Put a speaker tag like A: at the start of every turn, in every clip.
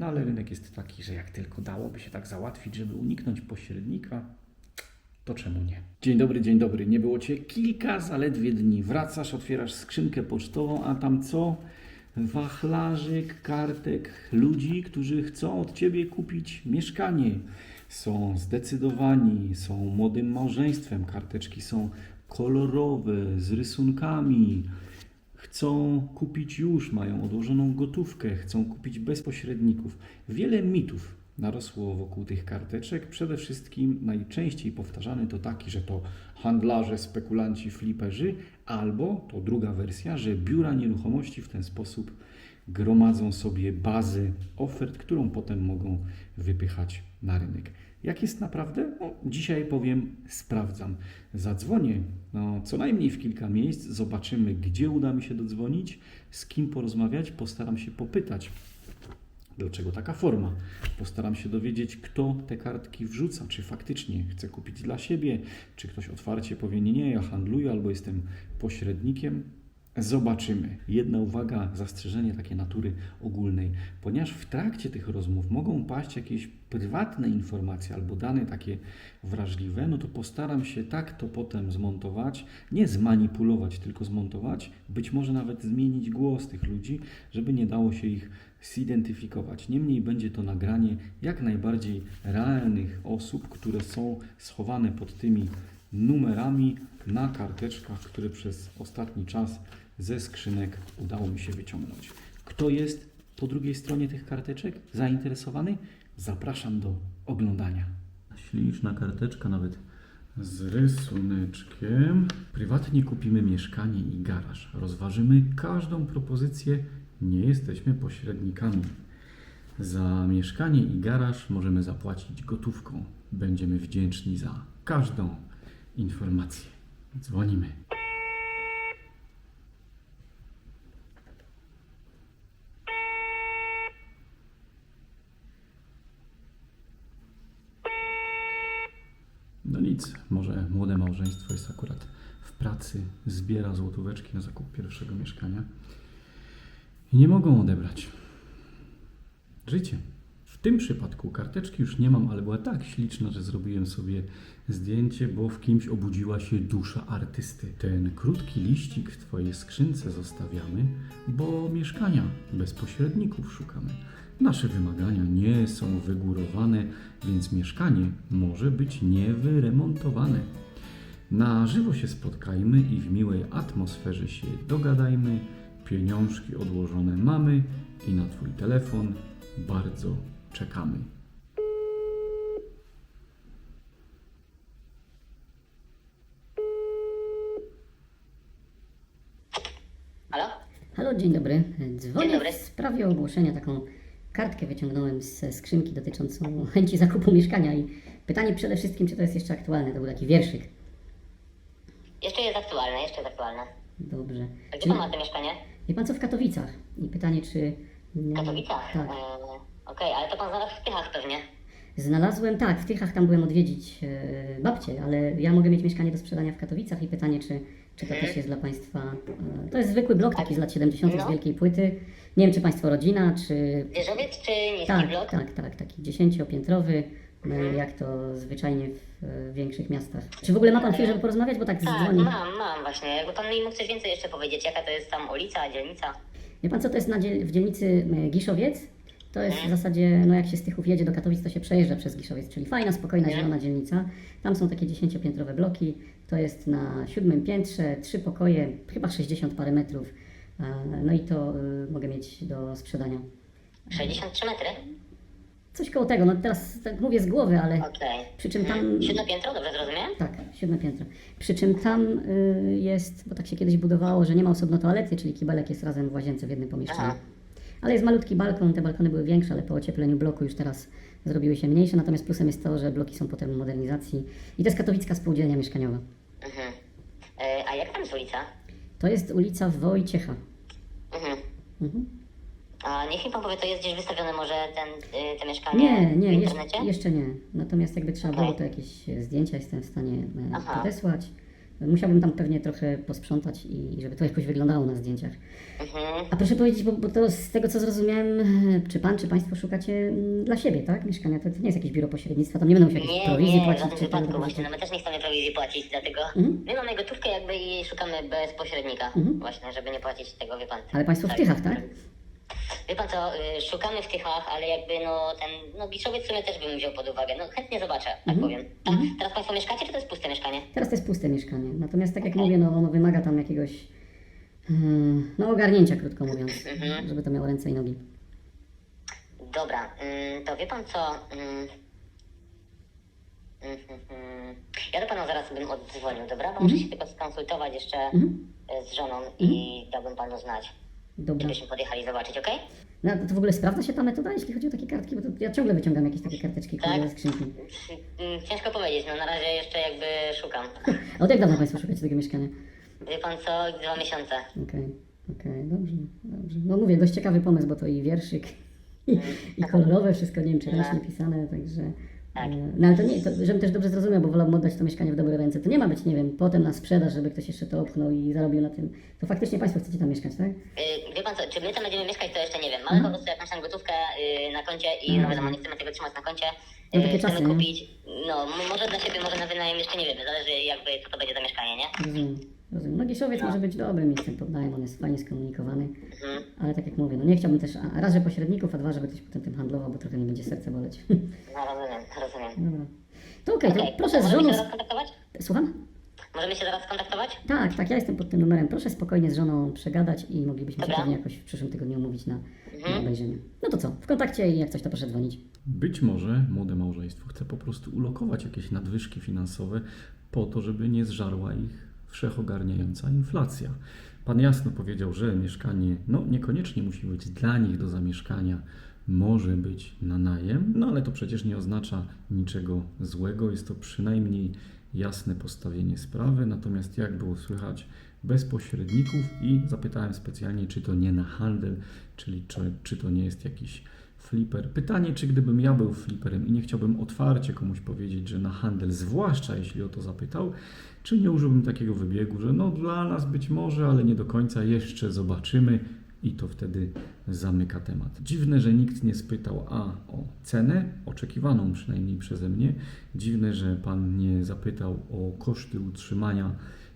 A: No ale rynek jest taki, że jak tylko dałoby się tak załatwić, żeby uniknąć pośrednika, to czemu nie? Dzień dobry, dzień dobry. Nie było cię kilka zaledwie dni. Wracasz, otwierasz skrzynkę pocztową, a tam co? Wachlarzyk, kartek, ludzi, którzy chcą od ciebie kupić mieszkanie. Są zdecydowani, są młodym małżeństwem. Karteczki są kolorowe, z rysunkami. Chcą kupić już, mają odłożoną gotówkę, chcą kupić bez pośredników. Wiele mitów narosło wokół tych karteczek. Przede wszystkim najczęściej powtarzany to taki, że to handlarze, spekulanci, fliperzy, albo to druga wersja, że biura nieruchomości w ten sposób gromadzą sobie bazę ofert, którą potem mogą wypychać na rynek. Jak jest naprawdę? No, dzisiaj powiem, sprawdzam. Zadzwonię no, co najmniej w kilka miejsc, zobaczymy, gdzie uda mi się dodzwonić, z kim porozmawiać, postaram się popytać. Dlaczego taka forma? Postaram się dowiedzieć, kto te kartki wrzuca, czy faktycznie chce kupić dla siebie, czy ktoś otwarcie powie, nie, nie, ja handluję albo jestem pośrednikiem. Zobaczymy. Jedna uwaga, zastrzeżenie takie natury ogólnej, ponieważ w trakcie tych rozmów mogą paść jakieś prywatne informacje albo dane takie wrażliwe, no to postaram się tak to potem zmontować, nie zmanipulować, tylko zmontować, być może nawet zmienić głos tych ludzi, żeby nie dało się ich zidentyfikować. Niemniej będzie to nagranie jak najbardziej realnych osób, które są schowane pod tymi numerami na karteczkach, które przez ostatni czas ze skrzynek udało mi się wyciągnąć. Kto jest po drugiej stronie tych karteczek zainteresowany? Zapraszam do oglądania. Śliczna karteczka nawet z rysuneczkiem. Prywatnie kupimy mieszkanie i garaż. Rozważymy każdą propozycję. Nie jesteśmy pośrednikami. Za mieszkanie i garaż możemy zapłacić gotówką. Będziemy wdzięczni za każdą informację. Dzwonimy. No nic, może młode małżeństwo jest akurat w pracy, zbiera złotóweczki na zakup pierwszego mieszkania i nie mogą odebrać. Życie. Tym przypadku karteczki już nie mam, ale była tak śliczna, że zrobiłem sobie zdjęcie, bo w kimś obudziła się dusza artysty. Ten krótki liścik w Twojej skrzynce zostawiamy, bo mieszkania bez pośredników szukamy. Nasze wymagania nie są wygórowane, więc mieszkanie może być niewyremontowane. Na żywo się spotkajmy i w miłej atmosferze się dogadajmy. Pieniążki odłożone mamy i na Twój telefon bardzo czekamy.
B: Halo?
C: Halo, dzień dobry. Dzwonię
B: Dzień dobry.
C: w sprawie ogłoszenia. Taką kartkę wyciągnąłem ze skrzynki dotyczącą chęci zakupu mieszkania i pytanie przede wszystkim, czy to jest jeszcze aktualne. To był taki wierszyk.
B: Jeszcze jest aktualne, jeszcze jest aktualne.
C: Dobrze.
B: A gdzie
C: Czyli,
B: pan ma to mieszkanie?
C: wie pan co w Katowicach? I pytanie, czy...
B: W Katowicach?
C: Tak.
B: Okej, ale to pan znalazł w Tychach pewnie.
C: Znalazłem, tak, w Tychach tam byłem odwiedzić e, babcię, ale ja mogę mieć mieszkanie do sprzedania w Katowicach i pytanie, czy, czy to też jest dla Państwa... E, to jest zwykły blok taki z lat 70. z
B: No.
C: wielkiej płyty. Nie wiem, czy Państwo rodzina, czy
B: Wieżowiec czy niski
C: Tak,
B: blok?
C: tak, tak, taki dziesięciopiętrowy, e, jak to zwyczajnie w e, większych miastach. Czy w ogóle ma pan chwilę, żeby porozmawiać, bo tak
B: Tak,
C: dzwoni.
B: mam, mam właśnie. Jakby pan mi mógł coś więcej jeszcze powiedzieć, jaka to jest tam ulica, dzielnica?
C: Wie pan co to jest na dziel- w dzielnicy e, Giszowiec? To jest w zasadzie, no jak się z Tychów jedzie do Katowic, to się przejeżdża przez Giszowiec, czyli fajna, spokojna, zielona dzielnica. Tam są takie dziesięciopiętrowe bloki, to jest na siódmym piętrze, trzy pokoje, chyba 60 parę metrów. E, No i to e, mogę mieć do sprzedania.
B: 63 metry?
C: Coś koło tego, no teraz tak mówię z głowy, ale
B: Okej.
C: przy czym tam...
B: Hmm. Siódme piętro, dobrze zrozumiałem?
C: Tak, siódme piętro. Przy czym tam y, jest, bo tak się kiedyś budowało, że nie ma osobno toalety, czyli kibelek jest razem w łazience w jednym pomieszczeniu.
B: Aha.
C: Ale jest malutki balkon, te balkony były większe, ale po ociepleniu bloku już teraz zrobiły się mniejsze, natomiast plusem jest to, że bloki są potem modernizacji i to jest katowicka spółdzielnia mieszkaniowa.
B: Mhm. E, a jak tam jest ulica?
C: To jest ulica Wojciecha.
B: Mhm.
C: Mhm.
B: A niech mi pan powie, to jest gdzieś wystawione może ten, y, te mieszkanie
C: Nie, nie,
B: w
C: jeszcze,
B: internecie?
C: jeszcze nie. Natomiast jakby trzeba
B: Okej.
C: było, to jakieś zdjęcia jestem w stanie e,
B: Aha.
C: podesłać. Musiałbym tam pewnie trochę posprzątać i żeby to jakoś wyglądało na zdjęciach.
D: Mhm.
C: A proszę powiedzieć, bo, bo to z tego co zrozumiałem, e, czy pan, czy państwo szukacie mm, dla siebie, tak? Mieszkania. To, to nie jest jakieś biuro pośrednictwa, tam nie będą musieli jakiejś
D: Nie,
C: prowizji
D: nie, w
C: płacić,
D: żadnym
C: czy
D: wypadku
C: tego
D: właśnie, no my też nie chcemy prowizji płacić, dlatego
C: Mhm.
D: my mamy gotówkę jakby i szukamy bez pośrednika,
C: Mhm.
D: właśnie, żeby nie płacić tego, wie pan.
C: Ale państwo w Tychach, tak?
D: Wie pan co, y, szukamy w Tychach, ale jakby no ten, no Giszowiec w sumie też bym wziął pod uwagę, no chętnie zobaczę, tak
C: Mhm.
D: powiem. Ta,
C: Mhm.
D: Teraz państwo mieszkacie, czy to jest puste mieszkanie?
C: Teraz to jest puste mieszkanie. Natomiast tak jak mówię, no ono wymaga tam jakiegoś mm, no ogarnięcia, krótko mówiąc,
D: Mhm.
C: żeby to miało ręce i nogi.
D: Dobra, ym, to wie pan co, ym, ym. ja do pana zaraz bym oddzwonił, dobra? Bo muszę się tylko skonsultować jeszcze
C: Mhm.
D: y, z żoną i dałbym panu znać,
C: Dobra.
D: żebyśmy podjechali zobaczyć, okej?
C: No, to w ogóle sprawdza się ta metoda, jeśli chodzi o takie kartki? Bo to ja ciągle wyciągam jakieś takie karteczki
D: Tak.
C: kurde, ze skrzynki.
D: Ym, Ciężko powiedzieć, no na razie jeszcze jakby szukam.
C: A od jak dawno Państwo szukacie tego mieszkania?
D: Wie pan co, dwa miesiące.
C: Okej, okej, dobrze, dobrze. No mówię, dość ciekawy pomysł, bo to i wierszyk, i, i kolorowe, wszystko, nie wiem, czy ręcznie pisane, także...
D: Tak.
C: e, No ale to nie, to, żebym też dobrze zrozumiał, bo wolałbym oddać to mieszkanie w dobre ręce. To nie ma być, nie wiem, potem na sprzedaż, żeby ktoś jeszcze to opchnął i zarobił na tym. To faktycznie Państwo chcecie tam mieszkać, tak?
D: Y, Wie pan co, czy my tam będziemy mieszkać, to jeszcze nie wiem. Mamy po prostu jakąś tam gotówkę y, na koncie i no wiadomo, nie chcemy tego trzymać na koncie.
C: No
D: Y,
C: takie
D: chcemy
C: czasy, nie?
D: kupić, no m- może dla siebie, może na wynajem, jeszcze nie wiemy. Zależy jakby co to będzie za mieszkanie, nie?
C: Rozumiem. Rozumiem. No może być dobrym miejscem poddajem, on jest fajnie skomunikowany,
D: Mhm.
C: ale tak jak mówię, no nie chciałbym też, a raz, że pośredników, a dwa, żeby ktoś potem tym handlował, bo trochę mi będzie serce boleć.
D: No rozumiem, rozumiem.
C: Dobra. To okej,
D: Okej,
C: to proszę z
D: możemy
C: żoną...
D: się zaraz skontaktować?
C: Słucham?
D: Możemy się zaraz skontaktować?
C: Tak, tak, ja jestem pod tym numerem. Proszę spokojnie z żoną przegadać i moglibyśmy się
D: Dobra.
C: pewnie jakoś w przyszłym tygodniu umówić na,
D: Mhm.
C: na obejrzenie. No to co, w kontakcie i jak coś to proszę dzwonić.
A: Być może młode małżeństwo chce po prostu ulokować jakieś nadwyżki finansowe po to, żeby nie zżarła ich wszechogarniająca inflacja. Pan jasno powiedział, że mieszkanie no, niekoniecznie musi być dla nich do zamieszkania, może być na najem, no ale to przecież nie oznacza niczego złego, jest to przynajmniej jasne postawienie sprawy. Natomiast jak było słychać, bez pośredników i zapytałem specjalnie, czy to nie na handel, czyli czy, czy to nie jest jakiś flipper. Pytanie, czy gdybym ja był flipperem i nie chciałbym otwarcie komuś powiedzieć, że na handel, zwłaszcza jeśli o to zapytał, czy nie użyłbym takiego wybiegu, że no dla nas być może, ale nie do końca, jeszcze zobaczymy i to wtedy zamyka temat. Dziwne, że nikt nie spytał a o cenę, oczekiwaną przynajmniej przeze mnie. Dziwne, że pan nie zapytał o koszty utrzymania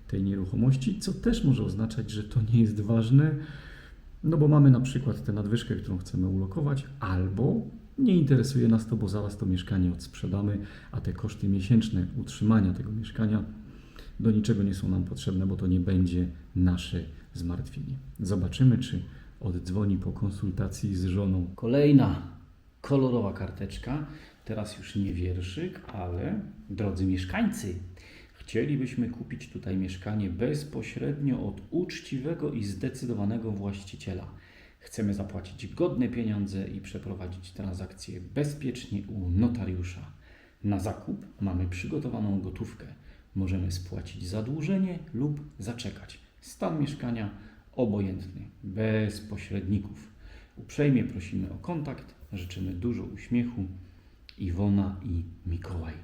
A: tej nieruchomości, co też może oznaczać, że to nie jest ważne, no bo mamy na przykład tę nadwyżkę, którą chcemy ulokować, albo nie interesuje nas to, bo zaraz to mieszkanie odsprzedamy, a te koszty miesięczne utrzymania tego mieszkania do niczego nie są nam potrzebne, bo to nie będzie nasze zmartwienie. Zobaczymy, czy oddzwoni po konsultacji z żoną. Kolejna kolorowa karteczka. Teraz już nie wierszyk, ale drodzy mieszkańcy, chcielibyśmy kupić tutaj mieszkanie bezpośrednio od uczciwego i zdecydowanego właściciela. Chcemy zapłacić godne pieniądze i przeprowadzić transakcję bezpiecznie u notariusza. Na zakup mamy przygotowaną gotówkę. Możemy spłacić zadłużenie lub zaczekać. Stan mieszkania obojętny, bez pośredników. Uprzejmie prosimy o kontakt, życzymy dużo uśmiechu. Iwona i Mikołaj.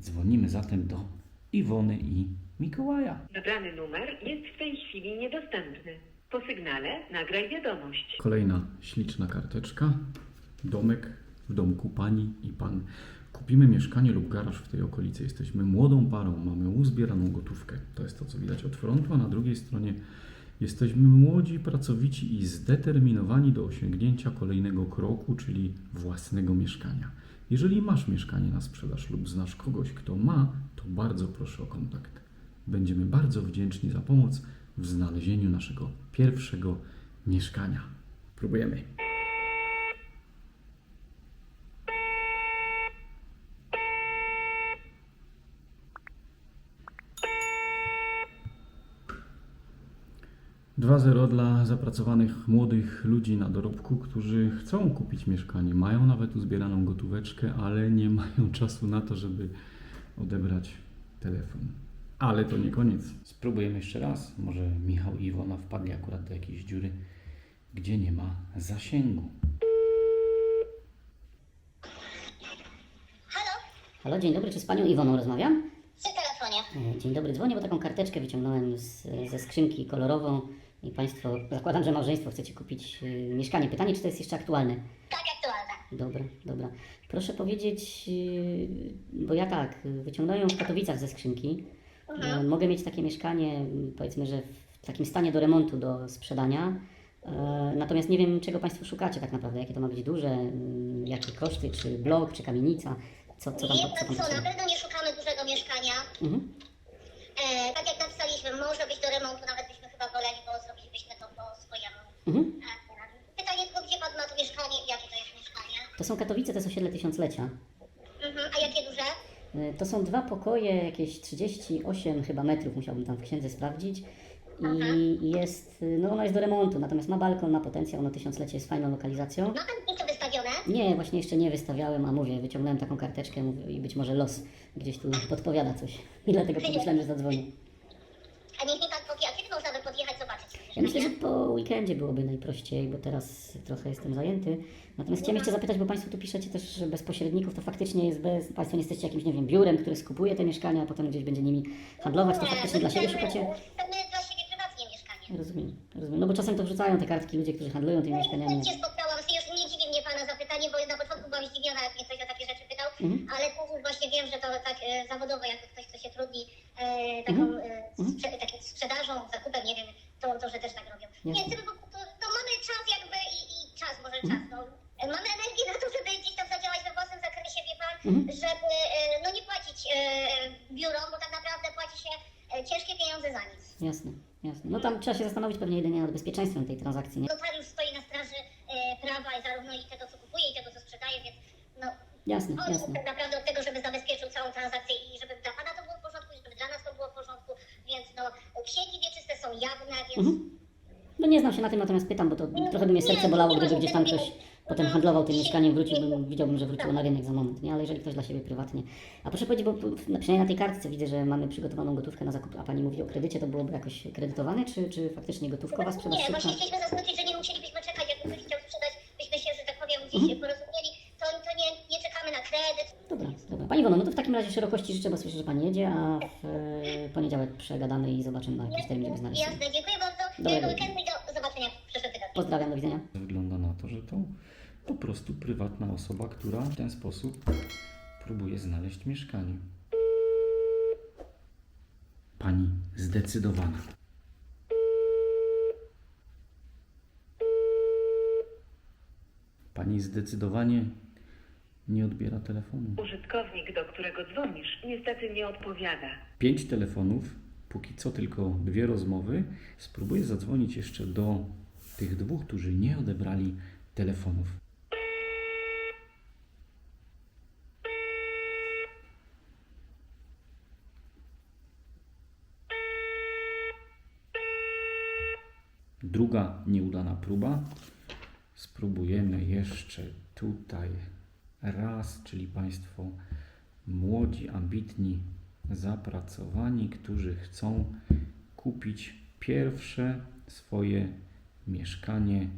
A: Dzwonimy zatem do Iwony i Mikołaja.
E: Wybrany numer jest w tej chwili niedostępny. Po sygnale nagraj wiadomość.
A: Kolejna śliczna karteczka. Domek w domku pani i pan. Kupimy mieszkanie lub garaż w tej okolicy. Jesteśmy młodą parą, mamy uzbieraną gotówkę. To jest to, co widać od frontu, a na drugiej stronie jesteśmy młodzi, pracowici i zdeterminowani do osiągnięcia kolejnego kroku, czyli własnego mieszkania. Jeżeli masz mieszkanie na sprzedaż lub znasz kogoś, kto ma, to bardzo proszę o kontakt. Będziemy bardzo wdzięczni za pomoc w znalezieniu naszego pierwszego mieszkania. Próbujemy. Dwa zero dla zapracowanych młodych ludzi na dorobku, którzy chcą kupić mieszkanie, mają nawet uzbieraną gotóweczkę, ale nie mają czasu na to, żeby odebrać telefon. Ale to nie koniec. Spróbujemy jeszcze raz. Może Michał i Iwona wpadli akurat do jakiejś dziury, gdzie nie ma zasięgu.
D: Halo?
C: Halo, dzień dobry, czy z panią Iwoną rozmawiam?
D: Przy telefonie.
C: E, Dzień dobry, dzwonię, bo taką karteczkę wyciągnąłem z, ze skrzynki kolorową i Państwo, zakładam, że małżeństwo chcecie kupić y, mieszkanie. Pytanie, czy to jest jeszcze aktualne?
B: Tak, aktualne.
C: Dobra, dobra. Proszę powiedzieć, y, bo ja tak, y, wyciągnąłem ją w Katowicach ze skrzynki. Y, Mogę mieć takie mieszkanie, y, powiedzmy, że w takim stanie do remontu, do sprzedania. E, Natomiast nie wiem, czego Państwo szukacie tak naprawdę, jakie to ma być duże, y, jakie koszty, czy blok, czy kamienica, co, co tam, co tam
F: co, na
C: potrzeba.
F: pewno nie szukamy dużego mieszkania.
C: Mhm.
F: E, tak jak napisaliśmy, może być do remontu, nawet byśmy chyba woleli, bo zrobilibyśmy to po swojemu.
C: Mhm.
F: Pytanie tylko, gdzie pan ma to mieszkanie i jakie to jest mieszkanie?
C: To są Katowice, to jest osiedle tysiąclecia.
F: Mhm. A jakie duże?
C: Y, To są dwa pokoje, jakieś 38 chyba metrów, musiałbym tam w księdze sprawdzić. I jest, y, no ono jest do remontu, natomiast ma balkon, ma potencjał, no tysiąclecie jest fajną lokalizacją.
F: Ma pan zdjęcie wystawione?
C: Nie, właśnie jeszcze nie wystawiałem, a mówię, wyciągnąłem taką karteczkę mówię, i być może los gdzieś tu podpowiada coś. I dlatego pomyślałem, że zadzwonię.
F: A niech mi pan powie, a kiedy można by podjechać zobaczyć?
C: Ja myślę, że po weekendzie byłoby najprościej, bo teraz trochę jestem zajęty. Natomiast chciałem jeszcze zapytać, bo Państwo tu piszecie też, że bez pośredników to faktycznie jest bez... Państwo nie jesteście jakimś, nie wiem, biurem, które skupuje te mieszkania, a potem gdzieś będzie nimi handlować, to faktycznie dla siebie szukacie...
F: Chcemy dla siebie prywatnie mieszkanie.
C: Rozumiem, rozumiem. No bo czasem to wrzucają te kartki ludzie, którzy handlują tymi mieszkaniami.
F: Ja się spotkałam, już nie dziwi mnie pana zapytanie, bo na początku byłam zdziwiona, jak mnie ktoś o takie rzeczy pytał,
C: Mhm.
F: ale później właśnie wiem, że to tak e, zawodowo, jak ktoś, kto się trudni e, taką
C: Mhm.
F: e, sprze, takim sprzedażą, zakupem, nie wiem, to, to że też tak robią. Nie,
C: Jasne.
F: chcemy, bo to, to mamy czas jakby i, i czas, może czas, no. E, Mamy energię na to, żeby gdzieś tam zadziałać we własnym zakresie, wie pan,
C: Mhm.
F: żeby e, no nie płacić e, biurom, bo tak naprawdę płaci się e, ciężkie pieniądze za nic.
C: Jasne, jasne. No tam trzeba się zastanowić pewnie jedynie nad bezpieczeństwem tej transakcji, nie?
F: Notariusz stoi na straży e, prawa i zarówno i tego, co kupuje, i tego, co sprzedaje, więc no,
C: Jasne,
F: on jest
C: jasne.
F: tak naprawdę od tego, żeby zabezpieczył całą transakcję i żeby dla Pana to było w porządku, i żeby dla nas to było w porządku, więc no, księgi wieczyste są jawne, więc...
C: Mhm. No nie znam się na tym, natomiast pytam, bo to trochę by mnie serce bolało, gdyby gdzieś tam ktoś potem handlował tym mieszkaniem, wróciłbym, widziałbym, że wróciło na rynek za moment, nie? Ale jeżeli ktoś dla siebie prywatnie. A proszę powiedzieć, bo przynajmniej na tej kartce widzę, że mamy przygotowaną gotówkę na zakup, a Pani mówi o kredycie, to byłoby jakoś kredytowane, czy, czy faktycznie gotówkowa sprzedaż
F: Nie,
C: szybka?
F: właśnie chcieliśmy zaznaczyć, że nie musielibyśmy czekać, jakby ktoś chciał sprzedać, byśmy się, że tak powiem, gdzieś
C: Mhm.
F: porozumieli, to, to nie, nie czekamy na kredyt.
C: Dobra, dobra. Pani Iwono, no to w takim razie szerokości życzę, bo słyszę, że Pani jedzie, a w e, poniedziałek przegadamy i zobaczymy, na jakiś termin, żeby znaleźć.
F: Jasne, dziękuję weekendu i do zobaczenia w przyszłym tygodniu.
C: Pozdrawiam, do widzenia.
A: Wygląda na to, że to po prostu prywatna osoba, która w ten sposób próbuje znaleźć mieszkanie. Pani zdecydowana. Pani zdecydowanie nie odbiera telefonu.
E: Użytkownik, do którego dzwonisz, niestety nie odpowiada.
A: Pięć telefonów, póki co tylko dwie rozmowy. Spróbuję zadzwonić jeszcze do tych dwóch, którzy nie odebrali telefonów. Druga nieudana próba. Spróbujemy jeszcze tutaj raz, czyli Państwo młodzi, ambitni, zapracowani, którzy chcą kupić pierwsze swoje mieszkanie,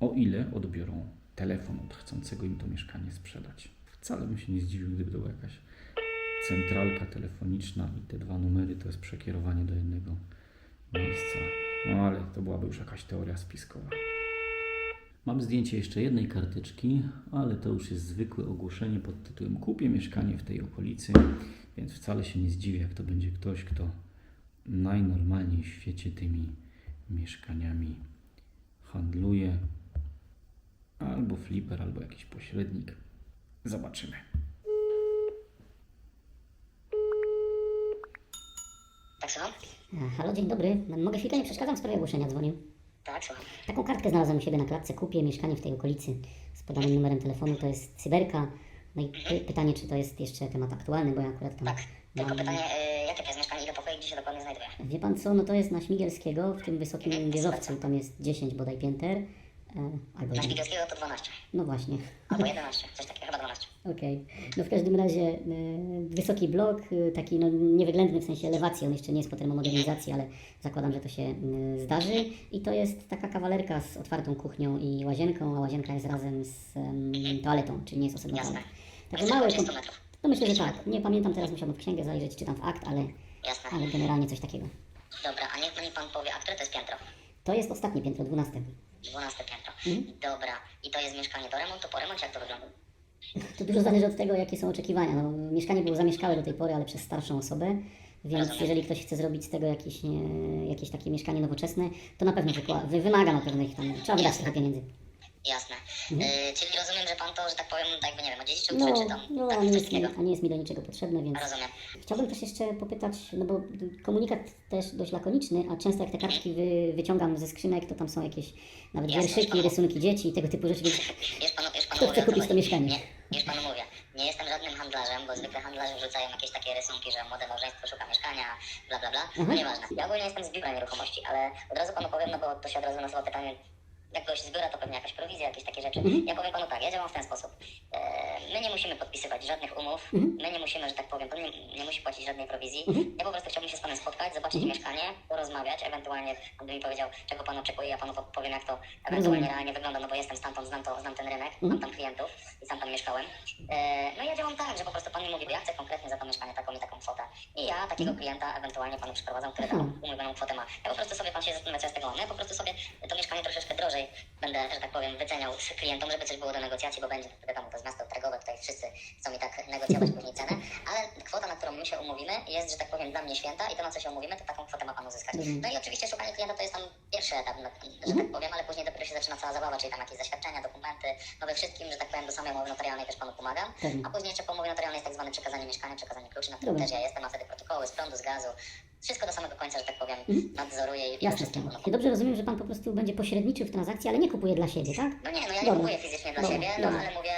A: o ile odbiorą telefon od chcącego im to mieszkanie sprzedać. Wcale bym się nie zdziwił, gdyby to była jakaś centralka telefoniczna i te dwa numery to jest przekierowanie do jednego miejsca. No ale to byłaby już jakaś teoria spiskowa. Mam zdjęcie jeszcze jednej karteczki, ale to już jest zwykłe ogłoszenie pod tytułem Kupię mieszkanie w tej okolicy, więc wcale się nie zdziwię, jak to będzie ktoś, kto najnormalniej w świecie tymi mieszkaniami handluje, albo fliper, albo jakiś pośrednik. Zobaczymy.
B: Tak, słucham?
C: Halo, dzień dobry. Mogę chwilkę, nie przeszkadzam w sprawie ogłoszenia, dzwonię.
B: Tak, słucham.
C: Taką kartkę znalazłem u siebie na klatce. Kupię mieszkanie w tej okolicy z podanym numerem telefonu. To jest cyberka. No i py pytanie, czy to jest jeszcze temat aktualny, bo ja akurat tam
B: Tak, tylko
C: mam...
B: pytanie, y, jakie to jest mieszkanie, ile pokoi, gdzie się dokładnie znajduje?
C: Wie pan co, no to jest na Śmigielskiego, w tym wysokim wieżowcu. Tam jest 10 bodaj pięter. Albo.
B: Szpigelskiego to 12,
C: No właśnie.
B: albo 11, coś takiego, chyba 12.
C: Okej. No w każdym razie e, wysoki blok, e, taki no niewyględny w sensie elewacji, on jeszcze nie jest po termomodernizacji, ale zakładam, że to się e, zdarzy. I to jest taka kawalerka z otwartą kuchnią i łazienką, a łazienka jest razem z em, toaletą, czyli nie jest osobna
B: Jasne.
C: Także
B: 30
C: kom-
B: metrów.
C: To myślę, że tak. Nie pamiętam teraz, musiałbym w księgę zajrzeć, czy tam w akt, ale,
B: Jasne.
C: ale generalnie coś takiego.
B: Dobra, a niech mi pan powie, a które to jest piętro?
C: To jest ostatnie piętro, 12.
B: 12 piętro.
C: Mhm.
B: Dobra, i to jest mieszkanie do remontu, po remoncie, jak to wygląda?
C: To dużo zależy od tego, jakie są oczekiwania. No, mieszkanie było zamieszkałe do tej pory, ale przez starszą osobę, więc
B: Rozumiem.
C: jeżeli ktoś chce zrobić z tego jakieś, nie, jakieś takie mieszkanie nowoczesne, to na pewno wykła- wy, wymaga na pewnych tam, trzeba wydać trochę pieniędzy.
B: Jasne. Y, czyli rozumiem, że pan to, że tak powiem, tak jakby nie wiem, odziedziczył,
C: No,
B: czy tam
C: no
B: tak
C: a, nie jest,
B: wszystkiego?
C: mi, a nie jest mi do niczego potrzebne, więc
B: Rozumiem.
C: chciałbym też jeszcze popytać, no bo komunikat też dość lakoniczny, a często jak te kartki wy, wyciągam ze skrzynek, to tam są jakieś nawet
B: Jasne,
C: wierszyki,
B: panu-
C: rysunki dzieci i tego typu rzeczy, więc
B: Już panu, już panu
C: Kto
B: mówię,
C: chce kupić to mieszkanie?
B: Nie, już panu mówię. Nie jestem żadnym handlarzem, bo zwykle handlarze wrzucają jakieś takie rysunki, że młode małżeństwo szuka mieszkania, bla bla bla. No
C: Mhm.
B: nieważne. Ja ogólnie jestem z biura nieruchomości, ale od razu panu powiem, no bo to się od razu nasuwa pytanie, jak gość z biura, to pewnie jakaś prowizja, jakieś takie rzeczy.
C: Mhm.
B: Ja powiem panu tak, ja działam w ten sposób. E, my nie musimy podpisywać żadnych umów,
C: Mhm.
B: my nie musimy, że tak powiem, pan nie, nie musi płacić żadnej prowizji. Ja po prostu chciałbym się z panem spotkać, zobaczyć
C: Mhm.
B: mieszkanie, porozmawiać, ewentualnie pan by mi powiedział, czego pan oczekuje, ja panu powiem, jak to ewentualnie realnie wygląda, no bo jestem stamtąd, znam, to, znam ten rynek, mam tam klientów i sam tam mieszkałem. E, no i ja działam tak, że po prostu pan mi mówi, ja chcę konkretnie za to mieszkanie taką i taką kwotę. I ja takiego klienta ewentualnie panu przyprowadzam, który taką umówioną kwotę ma. Ja po prostu sobie, pan się zastanawia, co z tego mam. Ja po prostu sobie to mieszkanie troszeczkę drożej będę, że tak powiem, wyceniał z klientom, żeby coś było do negocjacji, bo będzie, wiadomo, to jest miasto targowe, tutaj wszyscy chcą mi tak negocjować później cenę, ale kwota, na którą my się umówimy, jest, że tak powiem, dla mnie święta i to, na co się umówimy, to taką kwotę ma pan uzyskać. No i oczywiście szukanie klienta to jest tam pierwszy etap, no, że tak powiem, ale później dopiero się zaczyna cała zabawa, czyli tam jakieś zaświadczenia, dokumenty, no we wszystkim, że tak powiem, do samej umowy notarialnej też panu pomagam,
C: Pewnie.
B: a później jeszcze po umowie notarialnej jest tak zwane przekazanie mieszkania, przekazanie kluczy, na którym też ja jestem, a wtedy protokoły z prądu, z gazu, wszystko do samego końca, że tak powiem, nadzoruję i
C: jasne
B: wszystkim
C: Ja dobrze rozumiem, że Pan po prostu będzie pośredniczył w transakcji, ale nie kupuje dla siebie, tak?
B: no nie, no ja nie
C: Dobra.
B: kupuję fizycznie dla
C: Dobra,
B: siebie, no
C: dobra.
B: ale mówię,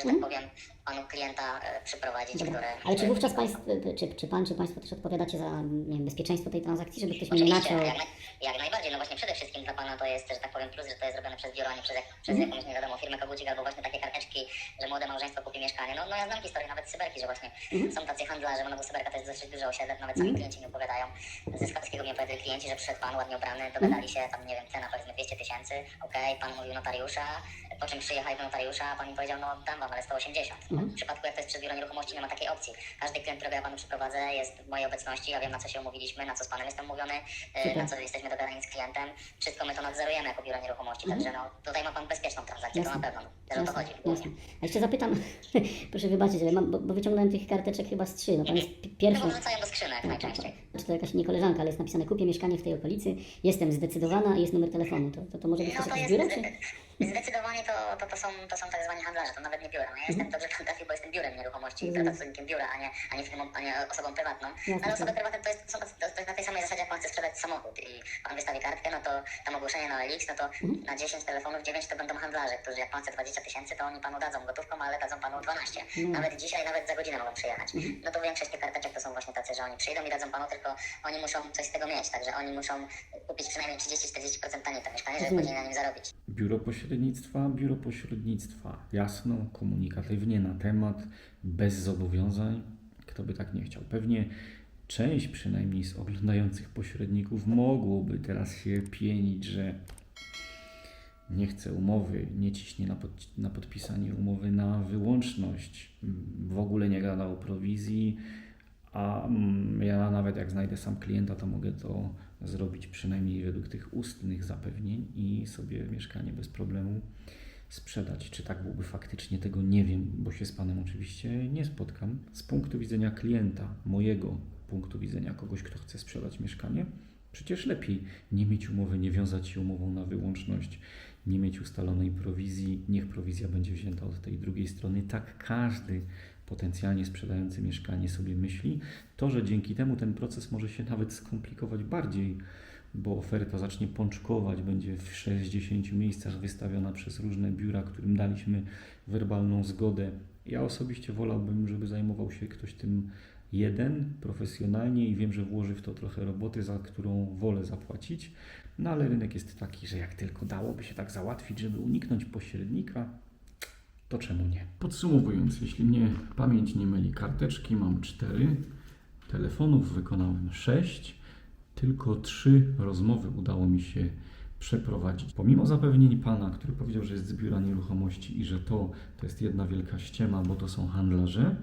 B: stanie, że tak powiem, panu klienta e, przyprowadzić,
C: Dobra.
B: które...
C: Ale czy wówczas państw, czy, czy Pan, czy Państwo też odpowiadacie za nie wiem, bezpieczeństwo tej transakcji, żeby ktoś nie naciął?
B: jak, jak najbardziej, no właśnie przede wszystkim dla Pana to jest, że tak powiem, plus, że to jest robione przez biuro, a nie przez, przez
C: Mhm.
B: jakąś, nie wiadomo, firmę kogucik albo właśnie takie karteczki, że młode małżeństwo kupi mieszkanie. No, no ja znam historię nawet Syberki, że właśnie
C: Mhm.
B: są tacy handlarze, no bo Syberka to jest dosyć duże osiedle, nawet sami klienci mi opowiadają. Ze Skarbskiego mi opowiadali klienci, że przyszedł Pan ładnie ubrany, dogadali się, tam nie wiem, cena powiedzmy 200 tysięcy, okej, Pan mówił notariusza, po czym przyjechali do notariusza, a Pan mi powiedział, no dam Wam, ale 180.
C: Mhm.
B: W przypadku jak to jest przez biuro nieruchomości nie ma takiej opcji. Każdy klient, którego ja Panu przyprowadzę jest w mojej obecności, ja wiem na co się umówiliśmy, na co z Panem jestem umówiony, e,
C: Super.
B: na co jesteśmy dogadani z klientem. Wszystko my to nadzorujemy jako biuro nieruchomości, także no tutaj ma Pan bezpieczną transakcję, to
C: Jasne.
B: na pewno. Też o to chodzi.
C: jasne. A jeszcze zapytam, proszę wybaczyć, ale mam, bo, bo wyciągnąłem tych karteczek chyba z trzy. No Pan jest pi-
B: No
C: pierwszą.
B: bo wrzucają do skrzynek najczęściej.
C: Czy to jakaś nie koleżanka, ale jest napisane kupię mieszkanie w tej okolicy, jestem zdecydowana i jest numer telefonu. To, to, to może być
B: No
C: też
B: to jest,
C: czy?
B: Zdecydowanie to, to, to, są, to są tak zwani handlarze, to nawet nie biura. No ja jestem dobrze pan trafił, bo jestem biurem nieruchomości,
C: Mhm.
B: pracownikiem biura, a nie, a nie, firmą, a nie osobą prywatną.
C: Jasne,
B: Ale osoby prywatne to jest, są, to, to jest na tej samej zasadzie, jak pan chce sprzedać samochód i pan wystawi kartkę, no to tam ogłoszenie na OLX, no to
C: Mhm.
B: na 10 telefonów 9 to będą handlarze, którzy jak pan chce 20 tysięcy, to oni panu dadzą gotówką, ale dadzą panu 12.
C: Mhm.
B: Nawet dzisiaj, nawet za godzinę mogą przyjechać. No to większość tych karteczek to są właśnie że oni przyjdą i dadzą panu, tylko oni muszą coś z tego mieć, także oni muszą kupić przynajmniej 30-40% taniej to mieszkanie, żeby
C: Rozumiem.
B: później na nim zarobić.
A: Biuro pośrednictwa, biuro pośrednictwa. Jasno, komunikatywnie na temat, bez zobowiązań. Kto by tak nie chciał? Pewnie część przynajmniej z oglądających pośredników mogłoby teraz się pienić, że nie chce umowy, nie ciśnie na, pod, na podpisanie umowy na wyłączność, w ogóle nie gada o prowizji, a mm, ja nawet jak znajdę sam klienta, to mogę to zrobić przynajmniej według tych ustnych zapewnień i sobie mieszkanie bez problemu sprzedać. Czy tak byłoby faktycznie, tego nie wiem, bo się z Panem oczywiście nie spotkam. Z punktu widzenia klienta, mojego punktu widzenia, kogoś, kto chce sprzedać mieszkanie, przecież lepiej nie mieć umowy, nie wiązać się umową na wyłączność, nie mieć ustalonej prowizji, niech prowizja będzie wzięta od tej drugiej strony. Tak każdy potencjalnie sprzedający mieszkanie sobie myśli. To, że dzięki temu ten proces może się nawet skomplikować bardziej, bo oferta zacznie pączkować, będzie w 60 miejscach wystawiona przez różne biura, którym daliśmy werbalną zgodę. Ja osobiście wolałbym, żeby zajmował się ktoś tym jeden profesjonalnie i wiem, że włoży w to trochę roboty, za którą wolę zapłacić. No ale rynek jest taki, że jak tylko dałoby się tak załatwić, żeby uniknąć pośrednika, to czemu nie? Podsumowując, jeśli mnie pamięć nie myli, karteczki mam cztery, telefonów wykonałem sześć, tylko trzy rozmowy udało mi się przeprowadzić. Pomimo zapewnień pana, który powiedział, że jest z biura nieruchomości i że to, to jest jedna wielka ściema, bo to są handlarze,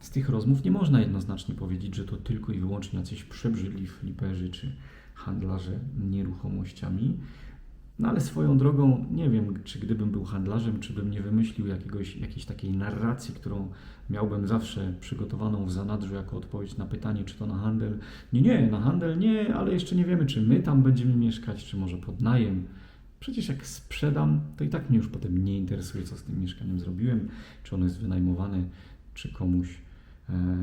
A: z tych rozmów nie można jednoznacznie powiedzieć, że to tylko i wyłącznie jacyś przebrzydli fliperzy czy handlarze nieruchomościami. No ale swoją drogą, nie wiem, czy gdybym był handlarzem, czy bym nie wymyślił jakiegoś, jakiejś takiej narracji, którą miałbym zawsze przygotowaną w zanadrzu jako odpowiedź na pytanie, czy to na handel. Nie, nie, na handel nie, ale jeszcze nie wiemy, czy my tam będziemy mieszkać, czy może pod najem. Przecież jak sprzedam, to i tak mnie już potem nie interesuje, co z tym mieszkaniem zrobiłem, czy ono jest wynajmowane, czy komuś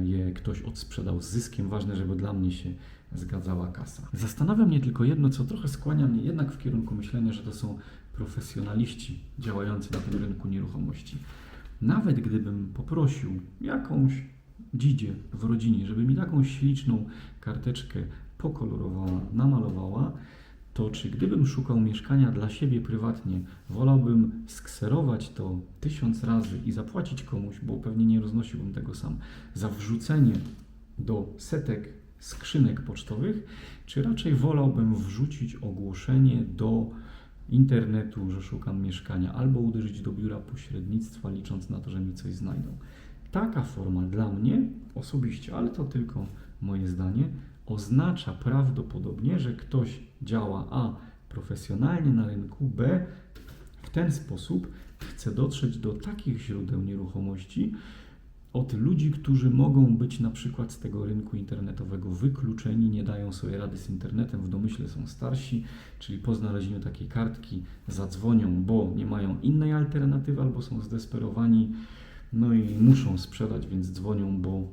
A: je ktoś odsprzedał z zyskiem. Ważne, żeby dla mnie się zgadzała kasa. Zastanawia mnie tylko jedno, co trochę skłania mnie jednak w kierunku myślenia, że to są profesjonaliści działający na tym rynku nieruchomości. Nawet gdybym poprosił jakąś dzidzie w rodzinie, żeby mi taką śliczną karteczkę pokolorowała, namalowała, to czy gdybym szukał mieszkania dla siebie prywatnie, wolałbym skserować to tysiąc razy i zapłacić komuś, bo pewnie nie roznosiłbym tego sam, za wrzucenie do setek skrzynek pocztowych, czy raczej wolałbym wrzucić ogłoszenie do internetu, że szukam mieszkania, albo uderzyć do biura pośrednictwa, licząc na to, że mi coś znajdą. Taka forma dla mnie osobiście, ale to tylko moje zdanie, oznacza prawdopodobnie, że ktoś działa A profesjonalnie na rynku, B w ten sposób chce dotrzeć do takich źródeł nieruchomości od ludzi, którzy mogą być na przykład z tego rynku internetowego wykluczeni, nie dają sobie rady z internetem, w domyśle są starsi, czyli po znalezieniu takiej kartki zadzwonią, bo nie mają innej alternatywy albo są zdesperowani, no i muszą sprzedać, więc dzwonią, bo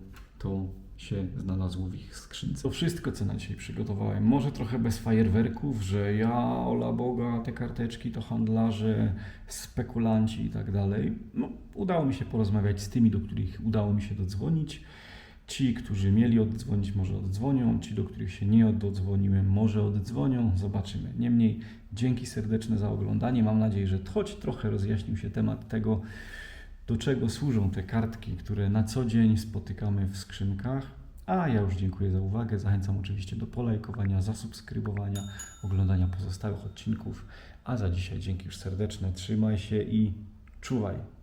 A: się znalazło w ich skrzynce. To wszystko, co na dzisiaj przygotowałem. Może trochę bez fajerwerków, że ja, ola Boga, te karteczki to handlarze, spekulanci i tak dalej. No, udało mi się porozmawiać z tymi, do których udało mi się dodzwonić. Ci, którzy mieli oddzwonić, może oddzwonią. Ci, do których się nie oddzwoniłem, może oddzwonią. Zobaczymy. Niemniej, dzięki serdeczne za oglądanie. Mam nadzieję, że choć trochę rozjaśnił się temat tego, do czego służą te kartki, które na co dzień spotykamy w skrzynkach. A ja już dziękuję za uwagę. Zachęcam oczywiście do polajkowania, zasubskrybowania, oglądania pozostałych odcinków. A za dzisiaj dzięki już serdeczne. Trzymaj się i czuwaj.